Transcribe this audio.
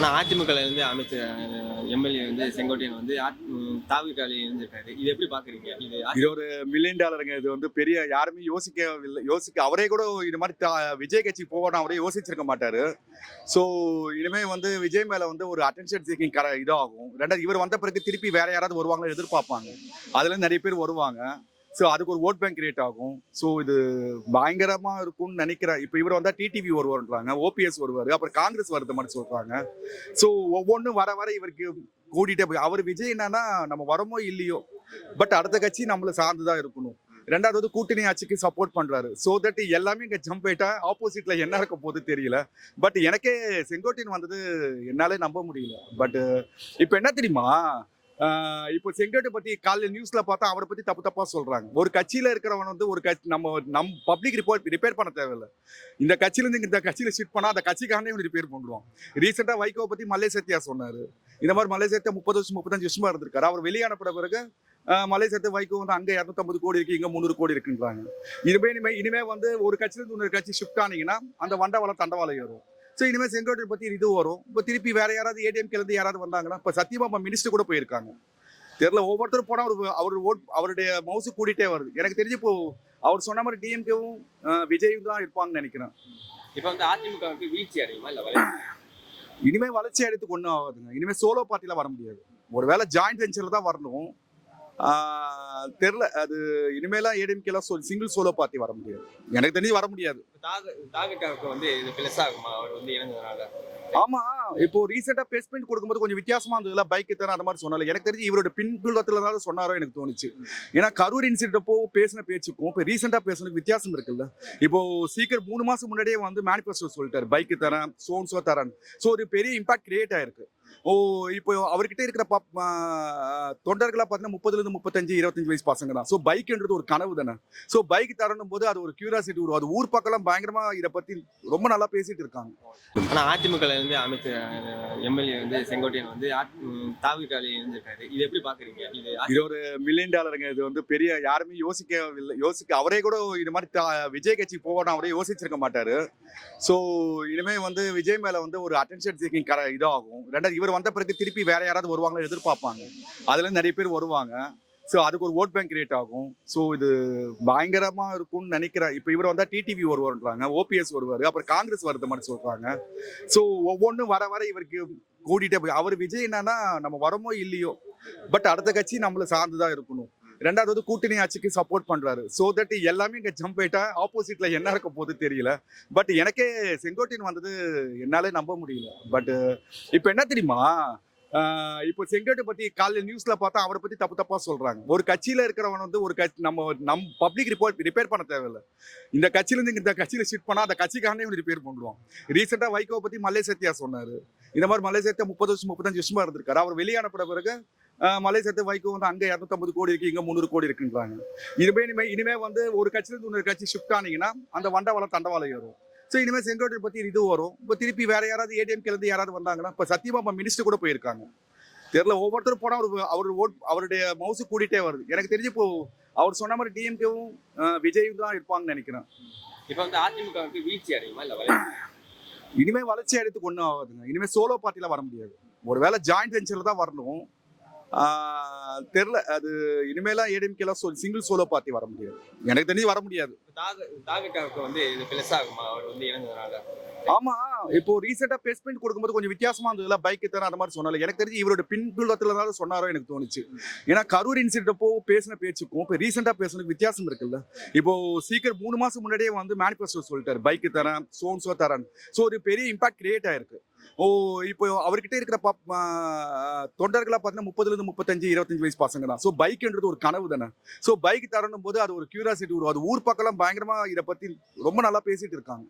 ஆனால் அதிமுகலேருந்து அமைச்சர் எம்எல்ஏ வந்து செங்கோட்டையன் வந்து தாவிக்காலி இருந்திருக்காரு. இது எப்படி பார்க்குறீங்க இது இது ஒரு மில்லியன் டாலருங்க இது வந்து பெரிய யாருமே யோசிக்கவில்லை. யோசிக்க அவரே கூட இது மாதிரி தா- விஜய் கட்சி போகணும் அவரே யோசிச்சிருக்க மாட்டார். ஸோ இனிமேல் வந்து விஜய் மேலே வந்து ஒரு அட்டென்ஷன் சீக்கிங் கர இதாகும். ரெண்டாவது இவர் வந்த பிறகு திருப்பி வேற யாராவது வருவாங்களோ எதிர்பார்ப்பாங்க. அதுலேருந்து நிறைய பேர் வருவாங்க. ஸோ அதுக்கு ஒரு ஓட் பேங்க் கிரியேட் ஆகும். ஸோ இது பயங்கரமா இருக்கும்னு நினைக்கிறேன். இப்போ இவர் வந்தால் டிடிவி வருவார்ன்றாங்க ஓபிஎஸ் வருவார் அப்புறம் காங்கிரஸ் வருது மாதிரி சொல்றாங்க. ஸோ ஒவ்வொன்றும் வர வர இவருக்கு கூட்டிகிட்டே போய் அவர் விஜய் என்னன்னா நம்ம வரமோ இல்லையோ பட் அடுத்த கட்சி நம்மளை சார்ந்து தான் இருக்கணும். ரெண்டாவது வந்து கூட்டணி ஆட்சிக்கு சப்போர்ட் பண்றாரு. ஸோ தட் எல்லாமே இங்கே ஜம்ப் ஆயிட்டா ஆப்போசிட்ல என்ன இருக்க போகுது தெரியல. பட் எனக்கே செங்கோட்டையன் வந்தது என்னாலே நம்ப முடியல. பட் இப்போ என்ன தெரியுமா? இப்போ செங்கோட்டை பத்தி காலையில் நியூஸ்ல பார்த்தா அவரை பத்தி தப்பு தப்பா சொல்றாங்க. ஒரு கட்சியில இருக்கிறவன் வந்து ஒரு கட்சி நம்ம நம் பப்ளிக் ரிப்போர்ட் ரிப்பேர் பண்ண தேவையில்லை. இந்த கட்சியில இருந்து இந்த கட்சியில ஷிஃப்ட் பண்ணா அந்த கட்சிக்காரனே ரிப்பேர் பண்ணுவோம் ரீசெண்டா வைகோ பத்தி மல்லை சத்யா சொன்னாரு. இந்த மாதிரி மலை சேர்த்து முப்பது வருஷம் முப்பத்தஞ்சு வருஷமா இருந்திருக்காரு. அவர் வெளியானப்பட பிறகு மலை சேர்த்து வைகோ வந்து அங்க இரநூத்தம்பது கோடி இருக்கு இங்க முந்நூறு கோடி இருக்குன்றாங்க. இனிமே இனிமே இனிமே வந்து ஒரு கட்சியிலேருந்து இன்னொரு கட்சி ஷிஃப்ட் ஆனீங்கன்னா அந்த வண்டவாளம் தண்டவாளம் ஏறும். ஸோ இனிமே செங்கோட்டை பத்தி இது வரும். இப்போ திருப்பி வேற யாராவது ஏடிஎம் இருந்து யாராவது வந்தாங்கன்னா இப்போ சத்தியமா மினிஸ்டர் கூட போயிருக்காங்க. தெரியல ஒவ்வொருத்தரும் போனா அவர் அவர் ஓட் அவருடைய மவுசு கூடிட்டே வருது. எனக்கு தெரிஞ்சு இப்போ அவர் சொன்ன மாதிரி டிஎம்கேவும் விஜயும் தான் இருப்பாங்கன்னு நினைக்கிறேன். இப்போ வந்து அதிமுகவுக்கு வீழ்ச்சி அடையுமா இல்ல வளர்ச்சி? எடுத்து ஒன்றும் ஆகாதுங்க. இனிமே சோலோ பார்ட்டில வர முடியாது. ஒருவேளை ஜாயிண்ட் வெஞ்சர்ல தான் வரணும். ஆஹ் தெரியல அது இனிமேலாம் ஏடிஎம்கேலாம் சொல் சிங்கிள் சோலோ பார்ட்டி வர முடியாது. எனக்கு தெரிஞ்சு வர முடியாது. தாக வந்து இது பிளஸ் அவர் வந்து இறந்ததுனால ஆமா இப்போ ரீசெண்டா பேஸ்மெண்ட் கொடுக்கும்போது கொஞ்சம் வித்தியாசமா இருந்ததுல பைக் தரேன் அந்த மாதிரி சொன்னால. எனக்கு தெரிஞ்சு இவரோட பின்புலத்துல தான் சொன்னாரோ எனக்கு தோணுச்சு. ஏன்னா கரூர் இன்சிடென்ட் அப்போ பேசின பேச்சுக்கும் இப்போ ரீசெண்டா பேசுனதுக்கு வித்தியாசம் இருக்குல்ல. இப்போ சீக்கிரம் மூணு மாசம் முன்னாடியே வந்து மேனிஃபெஸ்டோ சொல்லிட்டாரு. பைக் தரேன் சோன்ஸோ தரேன். ஸோ ஒரு பெரிய இம்பாக்ட் கிரியேட் ஆயிருக்கு. ஓ இப்போ அவர்கிட்ட இருக்கிற பப் தொண்டர்களா பார்த்தீங்கன்னா முப்பதுல இருந்து முப்பத்தஞ்சு இருபத்தஞ்சு வயசு பசங்க தான். ஸோ பைக்ன்றது ஒரு கனவு தானே? ஸோ பைக் தரணும் போது அது ஒரு கியூரியாசிட்டி வரும் அது ஊர் பக்கம்லாம் பயங்கரமா இதை பத்தி ரொம்ப நல்லா பேசிட்டு இருக்காங்க. ஆனா அதிமுகல இருந்து அமைச்சர் எம்எல்ஏ வந்து செங்கோட்டையன் வந்து தாவிக்காலி இருந்திருக்காரு இது எப்படி பாக்குறீங்க? இது இது ஒரு மில்லியன் டாலருங்க இது வந்து பெரிய யாருமே யோசிக்கவில்லை. யோசிக்க அவரே கூட இது மாதிரி விஜய் கட்சி போகணும் அவரே யோசிச்சிருக்க மாட்டாரு. ஸோ இனிமே வந்து விஜய் மேல வந்து ஒரு அட்டென்ஷன் சீக்கிங் கர இதாகும். ரெண்டாவது இவர் வந்த பிறகு திருப்பி வேற யாராவது வருவாங்களோ எதிர்பார்ப்பாங்க. அதுல நிறைய பேர் வருவாங்க. ஸோ அதுக்கு ஒரு ஓட் பேங்க் கிரியேட் ஆகும். ஸோ இது பயங்கரமாக இருக்கும்னு நினைக்கிறேன். இப்போ இவர் வந்தால் டிடிவி வருவார்ன்றாங்க ஓபிஎஸ் வருவார் அப்புறம் காங்கிரஸ் வருது மாதிரி சொல்கிறாங்க ஸோ ஒவ்வொன்றும் வர வர இவருக்கு கூட்டிகிட்டே போய் அவர் விஜய் என்னன்னா நம்ம வரமோ இல்லையோ பட் அடுத்த கட்சி நம்மளை சார்ந்து தான் இருக்கணும். ரெண்டாவது வந்து கூட்டணி ஆட்சிக்கு சப்போர்ட் பண்றாரு. ஸோ தட் எல்லாமே இங்கே ஜம்ப் ஆயிட்டா ஆப்போசிட்ல என்ன இருக்க போது தெரியல. பட் எனக்கே செங்கோட்டையன் வந்தது என்னாலே நம்ப முடியல. பட் இப்போ என்ன தெரியுமா? இப்போ செங்கோட்டை பத்தி காலையில் நியூஸ்ல பார்த்தா அவரை பத்தி தப்பு தப்பா சொல்றாங்க. ஒரு கட்சியில இருக்கிறவன் வந்து ஒரு கட்சி நம்ம நம் பப்ளிக் ரிப்போர்ட் ரிப்பேர் பண்ண தேவையில்லை. இந்த கட்சியிலேருந்து இந்த கட்சியில ஷிஃப்ட் பண்ணா அந்த கட்சிக்காரனே ரிப்பேர் பண்ணுவான் ரீசெண்டா வைகோ பத்தி மல்லை சத்யா சொன்னாரு. இந்த மாதிரி மலை சேர்த்து முப்பது வருஷம் முப்பத்தஞ்சு வருஷமா இருந்திருக்காரு. அவர் வெளியே பிறகு மலை சேர்த்து வைகோ வந்து அங்கே இரநூத்தம்பது கோடி இருக்கு இங்க முந்நூறு கோடி இருக்குன்றாங்க. இனிமே இனிமே இனிமே வந்து ஒரு கட்சியில இருந்து இன்னொரு கட்சி ஷிஃப்ட் ஆனீங்கன்னா அந்த வண்டவாளம் தண்டவாளம் ஏறும். ஸோ இனிமே செங்கோட்டை பத்தி இது வரும். இப்போ திருப்பி வேற யாராவது ஏடிஎம் இருந்து யாராவது வந்தாங்கன்னா இப்போ சத்தியமா மினிஸ்டர் கூட போயிருக்காங்க. தெரியல ஒவ்வொருத்தரும் போனா அவர் அவர் ஓட் அவருடைய மவுசு கூடிட்டே வருது. எனக்கு தெரிஞ்சு இப்போ அவர் சொன்ன மாதிரி டிஎம்கேவும் விஜயும் தான் இருப்பாங்கன்னு நினைக்கிறேன். இப்போ வந்து அதிமுகவுக்கு வீழ்ச்சி அடையுமா இல்ல வளர்ச்சி? எடுத்து ஒன்றும் ஆகாதுங்க. இனிமே சோலோ பார்ட்டில வர முடியாது. ஒருவேளை ஜாயிண்ட் வெஞ்சர்ல தான் வரணும். ஆஹ் தெரியல அது இனிமேலாம் ஏடிஎம்கேலாம் சொல் சிங்கிள் சோலோ பார்ட்டி வர முடியாது. எனக்கு தெரிஞ்சு வர முடியாது. தாக தாவிக்காவுக்கு வந்து இது பிளஸ் ஆகுமா? அவர் வந்து இறந்ததுனால ஆமா இப்போ ரீசெண்டா பேஸ்மெண்ட் கொடுக்கும்போது கொஞ்சம் வித்தியாசமா இருந்ததுல பைக் தர அந்த மாதிரி சொன்னால. எனக்கு தெரிஞ்சு இவரோட பின்புலத்துல தான் சொன்னாரோ எனக்கு தோணுச்சு. ஏன்னா கரூர் இன்சிடென்ட் அப்போ பேசின பேச்சுக்கும் இப்போ ரீசெண்டா பேசுனதுக்கு வித்தியாசம் இருக்குல்ல. இப்போ சீக்கிரம் மூணு மாசம் முன்னாடியே வந்து மேனிஃபெஸ்டோ சொல்லிட்டாரு பைக் தரேன் சோன்ஸோ தரேன் ஸோ ஒரு பெரிய இம்பாக்ட் கிரியேட் ஆயிருக்கு. ஓ இப்போ அவர்கிட்ட இருக்கிற தொண்டர்களா பார்த்தீங்கன்னா முப்பதுல இருந்து முப்பத்தஞ்சு இருபத்தஞ்சு வயசு பசங்க தான். ஸோ பைக்ன்றது ஒரு கனவு தானே. ஸோ பைக் தரணும் போது அது ஒரு கியூரியாசிட்டி வரும் அது ஊர் பக்கம்லாம் பயங்கரமா இதை பத்தி ரொம்ப நல்லா பேசிட்டு இருக்காங்க.